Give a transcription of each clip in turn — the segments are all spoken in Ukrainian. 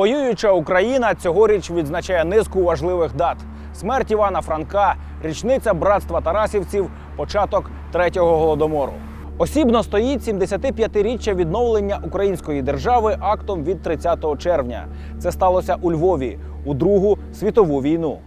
Воююча Україна цьогоріч відзначає низку важливих дат: смерть Івана Франка, річниця братства Тарасівців, початок третього голодомору. Осібно стоїть 75-річчя відновлення української держави актом від 30 червня. Це сталося у Львові у Другу світову війну.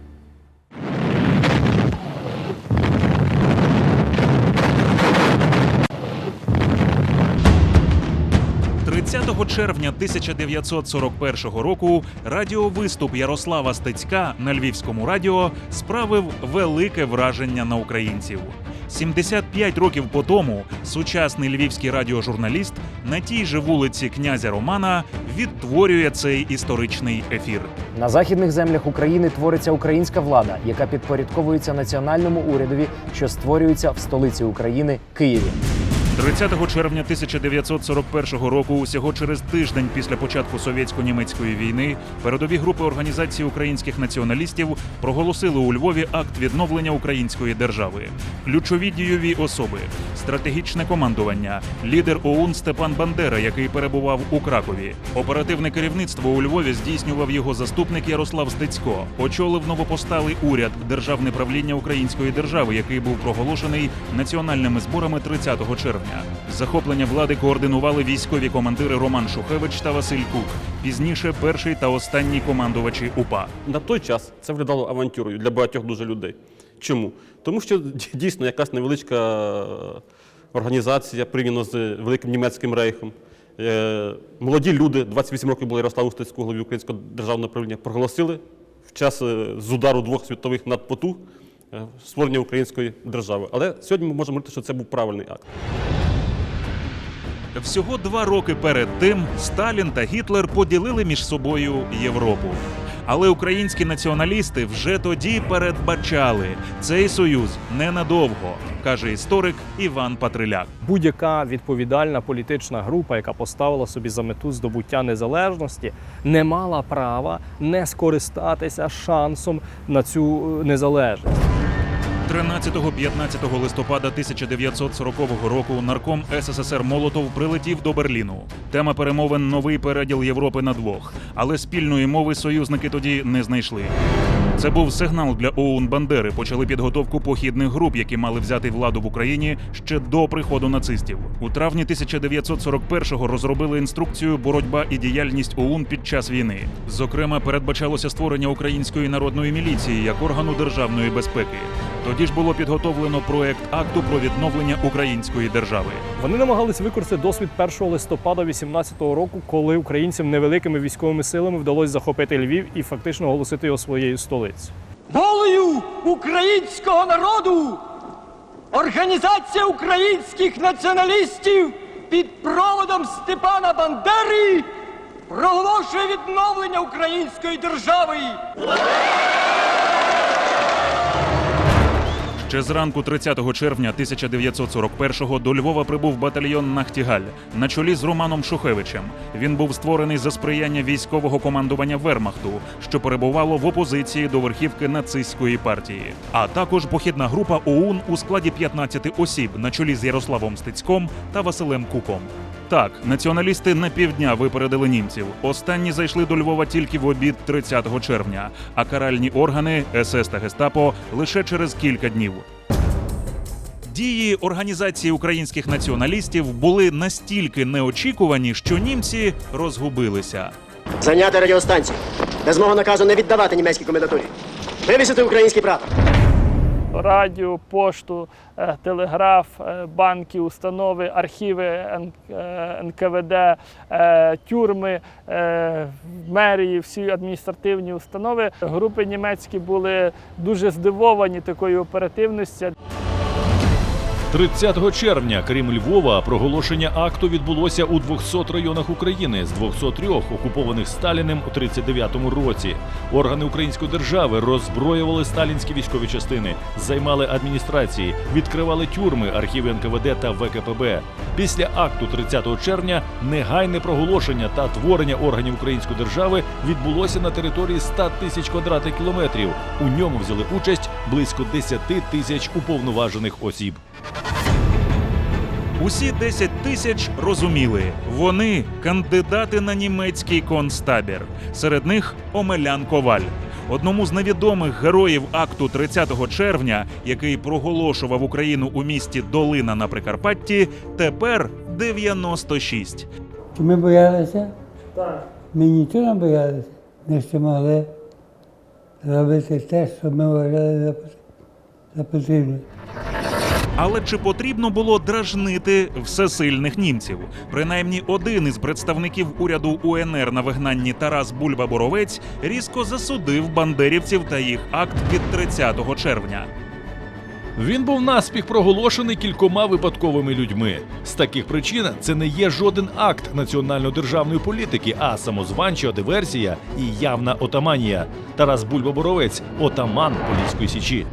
30 червня 1941 року радіовиступ Ярослава Стецька на львівському радіо справив велике враження на українців. 75 років по тому сучасний львівський радіожурналіст на тій же вулиці князя Романа відтворює цей історичний ефір. На західних землях України твориться українська влада, яка підпорядковується національному урядові, що створюється в столиці України Києві. 30 червня 1941 року, усього через тиждень після початку совєтсько-німецької війни, передові групи організації українських націоналістів проголосили у Львові акт відновлення української держави. Ключові дійові особи, стратегічне командування, лідер ОУН Степан Бандера, який перебував у Кракові. Оперативне керівництво у Львові здійснював його заступник Ярослав Стецько. Очолив новопосталий уряд державне правління української держави, який був проголошений національними зборами 30 червня. Захоплення влади координували військові командири Роман Шухевич та Василь Кук. Пізніше перший та останній командувачі УПА. На той час це виглядало авантюрою для багатьох дуже людей. Чому? Тому що дійсно якась невеличка е, організація, порівняно з великим німецьким рейхом. е, Молоді люди, 28 років були Ярославу Стецьку, голові Українського державного правління, проголосили в час е, з удару двох світових надпотуг створення української держави. Але сьогодні ми можемо говорити, що це був правильний акт. Всього два роки перед тим Сталін та Гітлер поділили між собою Європу. Але українські націоналісти вже тоді передбачали цей союз ненадовго, каже історик Іван Патриляк. будь-яка відповідальна політична група, яка поставила собі за мету здобуття незалежності, не мала права не скористатися шансом на цю е, незалежність. 13-15 листопада 1940 року нарком СССР Молотов прилетів до Берліну. Тема перемовин новий переділ Європи на двох, але спільної мови союзники тоді не знайшли. Це був сигнал для ОУН Бандери. Почали підготовку похідних груп, які мали взяти владу в Україні ще до приходу нацистів. У травні 1941-го розробили інструкцію боротьба і діяльність ОУН під час війни. Зокрема, передбачалося створення української народної міліції як органу державної безпеки. Тоді ж було підготовлено проект акту про відновлення української держави. Вони намагались використати досвід 1 листопада 18-го року, коли українцям невеликими військовими силами вдалося захопити Львів і фактично оголосити його своєю столицею. волею українського народу Організація українських націоналістів під проводом Степана Бандери проголошує відновлення української держави. Ще зранку 30 червня 1941-го до Львова прибув батальйон Нахтігаль на чолі з Романом Шухевичем. Він був створений за сприяння військового командування Вермахту, що перебувало в опозиції до верхівки нацистської партії. А також похідна група ОУН у складі 15 осіб на чолі з Ярославом Стецьком та Василем Куком. Так, націоналісти на півдня випередили німців. Останні зайшли до Львова тільки в обід 30 червня, а каральні органи СС та Гестапо лише через кілька днів. Дії організації українських націоналістів були настільки неочікувані, що німці розгубилися. Зайняти радіостанцію. Без мого наказу не віддавати німецькій комендатурі. Вивісити український прапор. Радіо, пошту, е, телеграф, е, банки, установи, архіви НКВД, е, тюрми, мерії, всі адміністративні установи. Групи німецькі були дуже здивовані такою оперативністю. 30 червня, крім Львова, проголошення акту відбулося у 200 районах України з 203 окупованих Сталіним у 39-му році. Органи української держави роззброювали сталінські військові частини, займали адміністрації, відкривали тюрми, архіви НКВД та ВКПБ. Після акту 30 червня негайне проголошення та творення органів української держави відбулося на території 100 тисяч квадратних кілометрів. У ньому взяли участь близько 10 тисяч уповноважених осіб. Усі 10 тисяч розуміли, вони кандидати на німецький концтабір. Серед них Омелян Коваль. Одному з невідомих героїв акту 30 червня, який проголошував Україну у місті Долина на Прикарпатті, тепер 96. Чи ми боялися? Так. Ми нічого не боялися. Ми ще могли робити те, що ми вважали за потрібне. Але чи потрібно було дражнити всесильних німців? Принаймні один із представників уряду УНР на вигнанні Тарас Бульба Боровець різко засудив бандерівців та їх акт від 30 червня. Він був наспіх проголошений кількома випадковими людьми. З таких причин це не є жоден акт національно-державної політики, а самозванча диверсія і явна отаманія. Тарас Бульба-Боровець – отаман Поліської січі.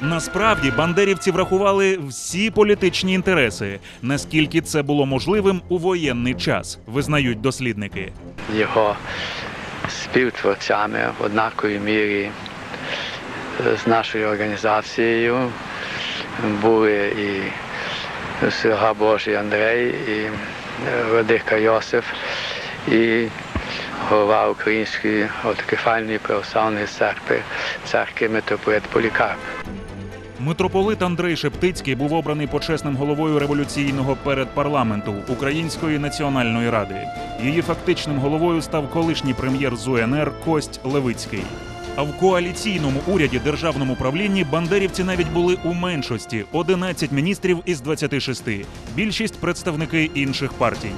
Насправді бандерівці врахували всі політичні інтереси, наскільки це було можливим у воєнний час, визнають дослідники. його співтворцями в однаковій мірі з нашою організацією були і Слуга Божий Андрей, і Родика Йосиф, і голова Української автокефальної православної церкви, церкви митрополит Полікарп. Митрополит Андрей Шептицький був обраний почесним головою революційного передпарламенту Української національної ради. Її фактичним головою став колишній прем'єр з УНР Кость Левицький. А в коаліційному уряді державному правлінні бандерівці навіть були у меншості 11 міністрів із 26, більшість представники інших партій.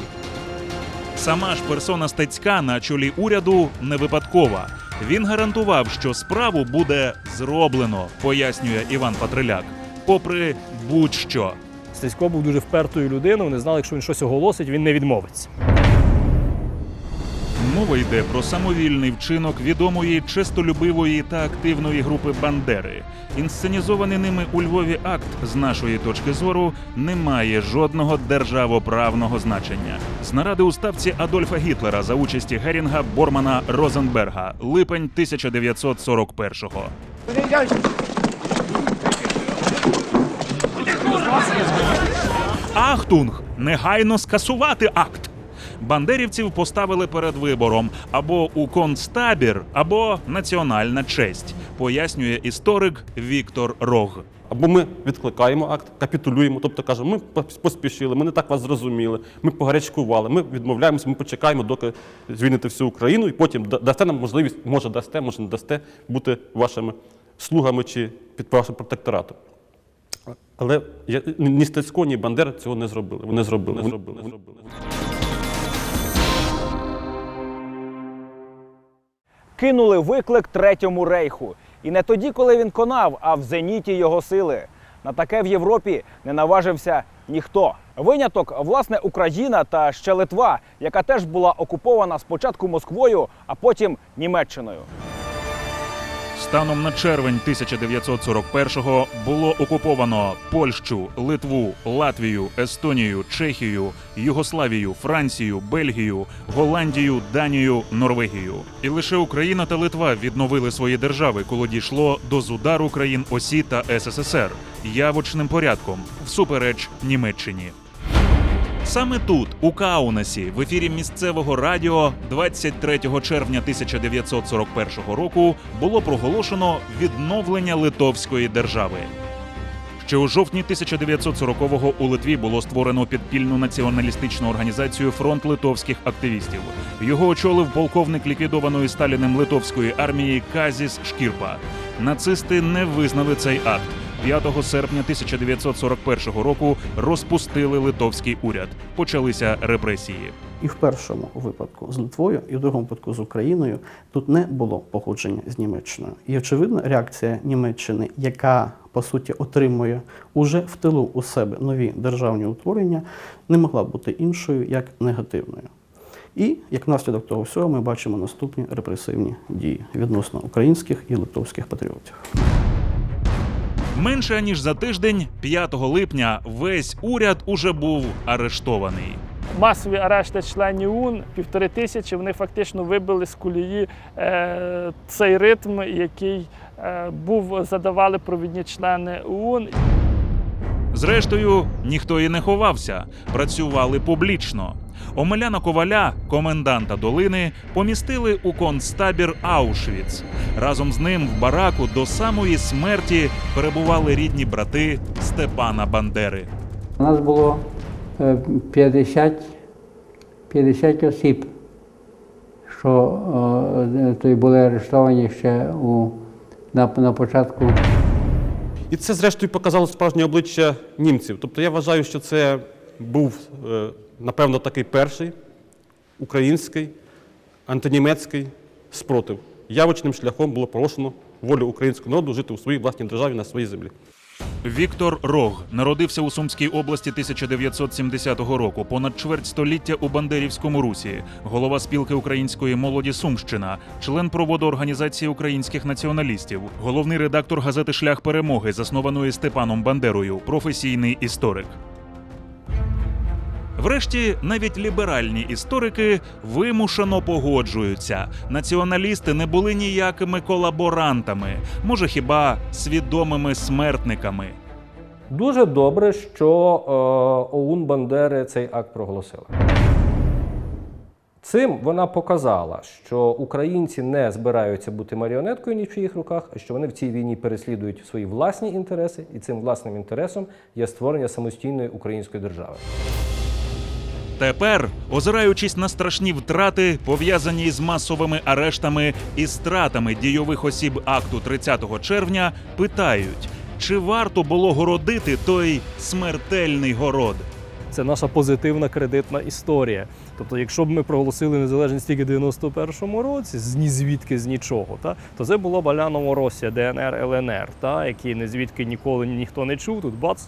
Сама ж персона Стецька на чолі уряду не випадкова. Він гарантував, що справу буде зроблено, пояснює Іван Патриляк. Попри будь-що. Стецько був дуже впертою людиною. Вони знали, якщо він щось оголосить, він не відмовиться. Мова йде про самовільний вчинок відомої честолюбивої та активної групи Бандери. Інсценізований ними у Львові акт з нашої точки зору не має жодного державоправного значення. З наради у ставці Адольфа Гітлера за участі Герінга, Бормана, Розенберга, липень 1941-го. Ахтунг! Негайно скасувати акт. Бандерівців поставили перед вибором або у концтабір, або національна честь, пояснює історик Віктор Рог. Або ми відкликаємо акт, капітулюємо, тобто кажемо, ми поспішили, ми не так вас зрозуміли, ми погарячкували, ми відмовляємося, ми почекаємо, доки звільните всю Україну, і потім дасте нам можливість, може дасте, може не дасте, бути вашими слугами чи під вашим протекторатом. Але ні Стецько, ні Бандера цього не зробили. Вони зробили. Вони зробили. Вони зробили. Кинули виклик третьому рейху. І не тоді, коли він конав, а в зеніті його сили. На таке в Європі не наважився ніхто. Виняток, власне, Україна та ще Литва, яка теж була окупована спочатку Москвою, а потім Німеччиною. Станом на червень 1941-го було окуповано Польщу, Литву, Латвію, Естонію, Чехію, Югославію, Францію, Бельгію, Голландію, Данію, Норвегію. І лише Україна та Литва відновили свої держави, коли дійшло до зудару країн Осі та СССР явочним порядком всупереч Німеччині. Саме тут, у Каунасі, в ефірі місцевого радіо 23 червня 1941 року було проголошено відновлення Литовської держави. Ще у жовтні 1940-го у Литві було створено підпільну націоналістичну організацію Фронт литовських активістів. Його очолив полковник ліквідованої Сталіним литовської армії Казіс Шкірпа. Нацисти не визнали цей акт. 5 серпня 1941 року розпустили литовський уряд. Почалися репресії. І в першому випадку з Литвою, і в другому випадку з Україною тут не було погодження з Німеччиною. І очевидно, реакція Німеччини, яка по суті отримує уже в тилу у себе нові державні утворення, не могла бути іншою як негативною. І як наслідок того всього ми бачимо наступні репресивні дії відносно українських і литовських патріотів. Менше ніж за тиждень, 5 липня, весь уряд уже був арештований. масові арешти членів УН, півтори тисячі, вони фактично вибили з колії е, цей ритм, який е, був задавали провідні члени ОУН. Зрештою, ніхто і не ховався, працювали публічно. Омеляна Коваля, коменданта долини, помістили у концтабір Аушвіц. Разом з ним в бараку до самої смерті перебували рідні брати Степана Бандери. У нас було е, 50, 50 осіб, що е, то й були арештовані ще у, на, на початку І це, зрештою, показало справжнє обличчя німців. Тобто я вважаю, що це був, е, напевно, такий перший український антинімецький спротив. Явочним шляхом було проголошено волю українського народу жити у своїй власній державі на своїй землі. Віктор Рог народився у Сумській області 1970 року. Понад чверть століття у Бандерівському русі, голова спілки української молоді Сумщина, член проводу організації українських націоналістів, головний редактор газети Шлях перемоги, заснованої Степаном Бандерою, професійний історик. Врешті навіть ліберальні історики вимушено погоджуються. Націоналісти не були ніякими колаборантами, може хіба свідомими смертниками. Дуже добре, що е, ОУН Бандери цей акт проголосила. Цим вона показала, що українці не збираються бути маріонеткою ні в чиїх руках, а що вони в цій війні переслідують свої власні інтереси, і цим власним інтересом є створення самостійної української держави. Тепер, озираючись на страшні втрати, пов'язані з масовими арештами і стратами дійових осіб акту 30 червня, питають, чи варто було городити той смертельний город. Це наша позитивна кредитна історія. Тобто, якщо б ми проголосили незалежність тільки в 91-му році, з ні звідки з нічого, та, то це була Баля Новоросія, ДНР, ЛНР, та, які не звідки ніколи ніхто не чув. Тут бац,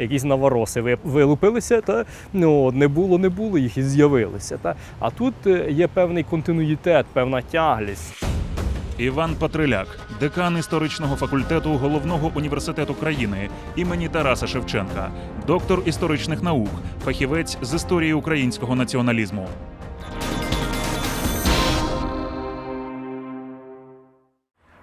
якісь навороси ви- вилупилися, та ну не було, не було їх і з'явилися. Та. А тут е, є певний континуїтет, певна тяглість. Іван Патриляк, декан історичного факультету головного університету країни імені Тараса Шевченка, доктор історичних наук, фахівець з історії українського націоналізму.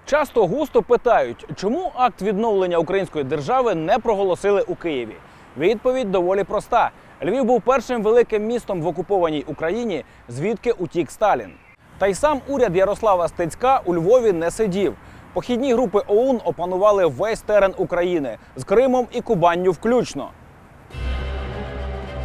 Часто густо питають, чому акт відновлення української держави не проголосили у Києві. Відповідь доволі проста: Львів був першим великим містом в окупованій Україні, звідки утік Сталін. Та й сам уряд Ярослава Стецька у Львові не сидів. Похідні групи ОУН опанували весь терен України з Кримом і Кубанню включно.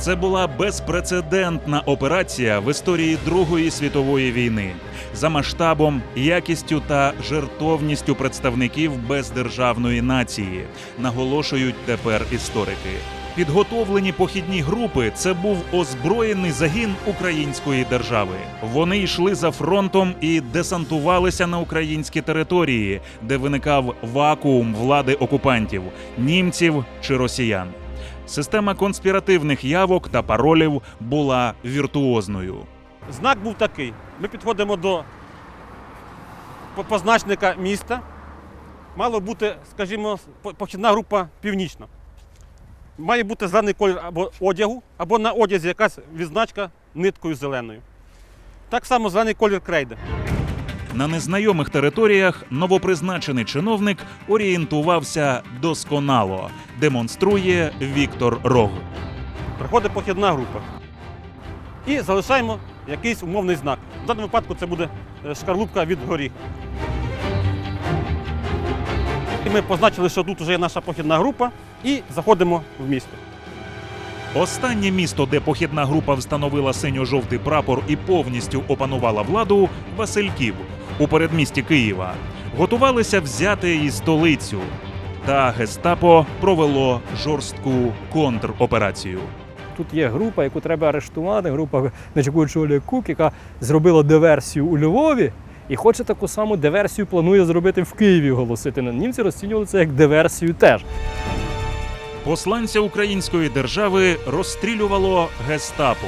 Це була безпрецедентна операція в історії Другої світової війни за масштабом, якістю та жертовністю представників бездержавної нації, наголошують тепер історики. Підготовлені похідні групи це був озброєний загін української держави. Вони йшли за фронтом і десантувалися на українські території, де виникав вакуум влади окупантів німців чи росіян. Система конспіративних явок та паролів була віртуозною. Знак був такий. Ми підходимо до позначника міста. Мало бути, скажімо, по- похідна група північна. Має бути зелений колір або одягу, або на одязі якась відзначка ниткою зеленою. Так само зелений колір крейди. На незнайомих територіях новопризначений чиновник орієнтувався досконало, демонструє Віктор Рог. Приходить похідна група. І залишаємо якийсь умовний знак. В даному випадку це буде е, шкарлупка від горіх. І ми позначили, що тут вже є наша похідна група, і заходимо в місто. Останнє місто, де похідна група встановила синьо-жовтий прапор і повністю опанувала владу Васильків у передмісті Києва. Готувалися взяти і столицю. Та гестапо провело жорстку контроперацію. Тут є група, яку треба арештувати, група, на яку очолює Кук, яка зробила диверсію у Львові. І хоче таку саму диверсію планує зробити в Києві оголосити. Німці розцінювали це як диверсію теж. Посланця української держави розстрілювало гестапо.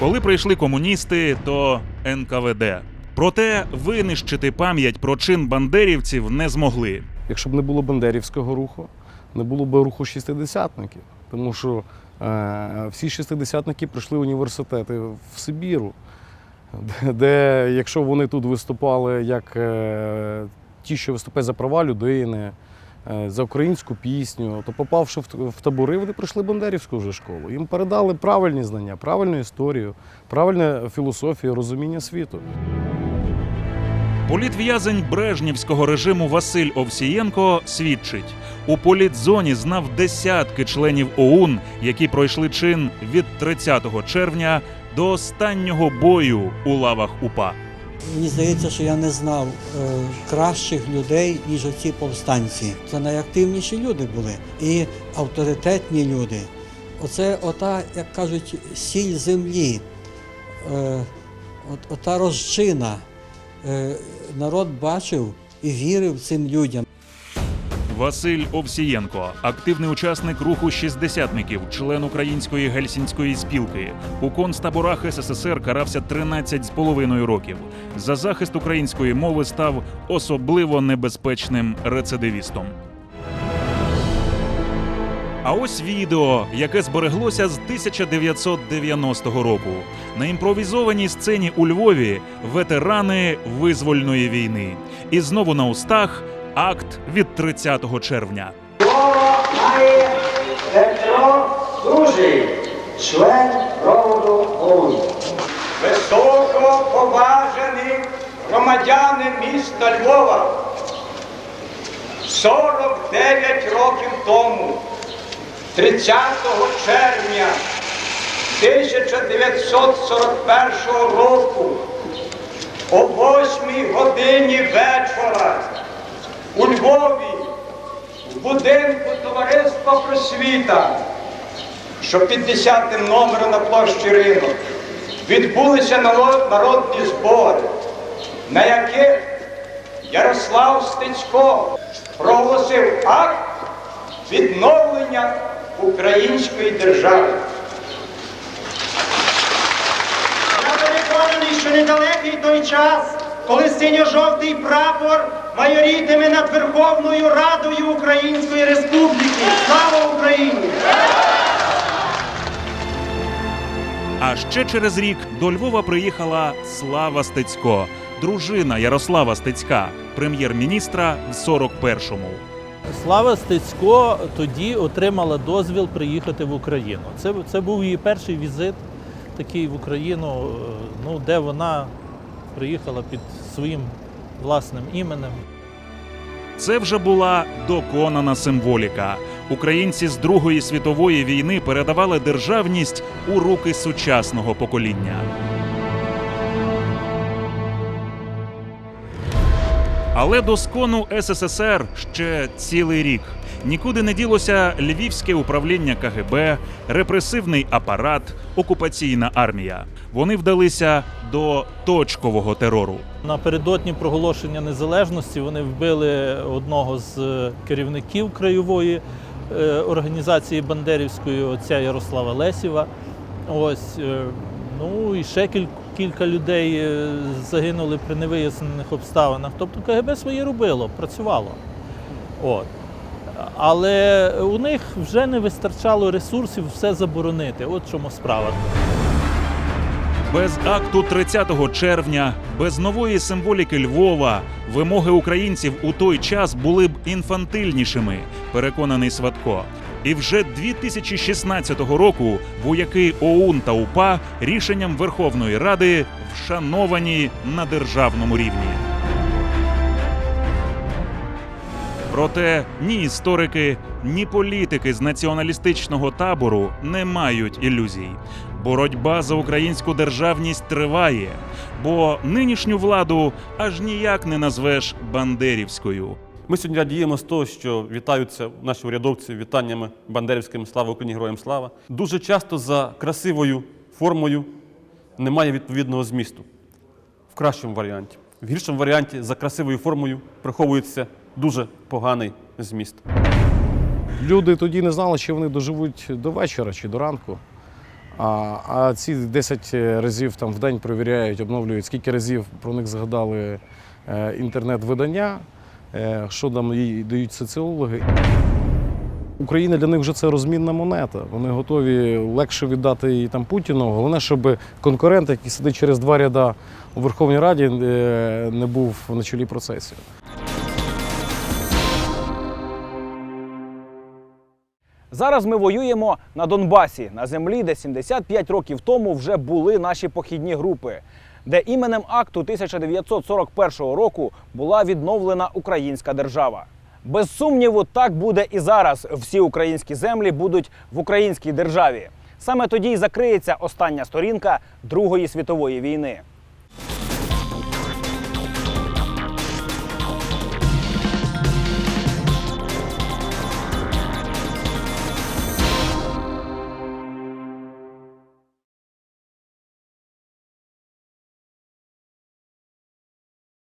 Коли прийшли комуністи, то НКВД. Проте винищити пам'ять про чин бандерівців не змогли. Якщо б не було Бандерівського руху, не було б руху шістидесятників. Тому що е, всі шістидесятники пройшли університети в Сибіру, де, де якщо вони тут виступали як е, ті, що виступають за права людини, е, за українську пісню, то попавши в в табори, вони пройшли Бандерівську вже школу. Їм передали правильні знання, правильну історію, правильну філософію, розуміння світу. Політв'язень брежнівського режиму Василь Овсієнко свідчить, у політзоні знав десятки членів ОУН, які пройшли чин від 30 червня до останнього бою у лавах УПА. Мені здається, що я не знав е, кращих людей, ніж оці повстанці. Це найактивніші люди були і авторитетні люди. Оце ота, як кажуть, сіль землі, е, от, ота розчина. Народ бачив і вірив цим людям. Василь Овсієнко, активний учасник руху шістдесятників, член української гельсінської спілки. У концтаборах СССР карався 13 з половиною років. За захист української мови став особливо небезпечним рецидивістом. А ось відео, яке збереглося з 1990 року. На імпровізованій сцені у Львові ветерани визвольної війни. І знову на устах акт від 30 червня. має Петро Дужий, член проводу ОУН. Високо поважені громадяни міста Львова. 49 років тому, 30 червня 1941 року, о 8 годині вечора у Львові в будинку товариства просвіта, що під 10 номером на площі Ринок, відбулися народні збори, на яких Ярослав Стецько проголосив акт відновлення української держави. Я переконаний, що недалекий той час, коли синьо-жовтий прапор майорітиме над Верховною Радою Української Республіки. Слава Україні! А ще через рік до Львова приїхала Слава Стецько, дружина Ярослава Стецька, прем'єр-міністра в 41-му. Слава Стецько тоді отримала дозвіл приїхати в Україну. Це, це був її перший візит такий в Україну, е, ну, де вона приїхала під своїм власним іменем. Це вже була доконана символіка. Українці з Другої світової війни передавали державність у руки сучасного покоління. Але до скону СССР ще цілий рік. Нікуди не ділося львівське управління КГБ, репресивний апарат, окупаційна армія. Вони вдалися до точкового терору. Напередодні проголошення незалежності вони вбили одного з е, керівників краєвої е, організації Бандерівської, отця Ярослава Лесєва. Ось, е, ну і ще кіль- кілька людей е, загинули при невияснених обставинах. Тобто КГБ своє робило, працювало. От. Але у них вже не вистачало ресурсів все заборонити. От чому справа. Без акту 30 червня, без нової символіки Львова, вимоги українців у той час були б інфантильнішими, переконаний Сватко. І вже 2016 року вояки ОУН та УПА рішенням Верховної Ради вшановані на державному рівні. Проте ні історики, ні політики з націоналістичного табору не мають ілюзій. Боротьба за українську державність триває, бо нинішню владу аж ніяк не назвеш бандерівською. Ми сьогодні радіємо з того, що вітаються наші урядовці вітаннями бандерівськими слава Україні, героям слава. Дуже часто за красивою формою немає відповідного змісту. В кращому варіанті. В гіршому варіанті за красивою формою приховується дуже поганий зміст. Люди тоді не знали, чи вони доживуть до вечора чи до ранку. А, а ці 10 разів там в день перевіряють, обновлюють, скільки разів про них згадали е, інтернет-видання, е, що там їй дають соціологи. Україна для них вже це розмінна монета. Вони готові легше віддати її там Путіну. Головне, щоб конкурент, який сидить через два ряда у Верховній Раді, е, не був на чолі процесів. Зараз ми воюємо на Донбасі, на землі, де 75 років тому вже були наші похідні групи, де іменем акту 1941 року була відновлена українська держава. Без сумніву, так буде і зараз. Всі українські землі будуть в українській державі. Саме тоді й закриється остання сторінка Другої світової війни.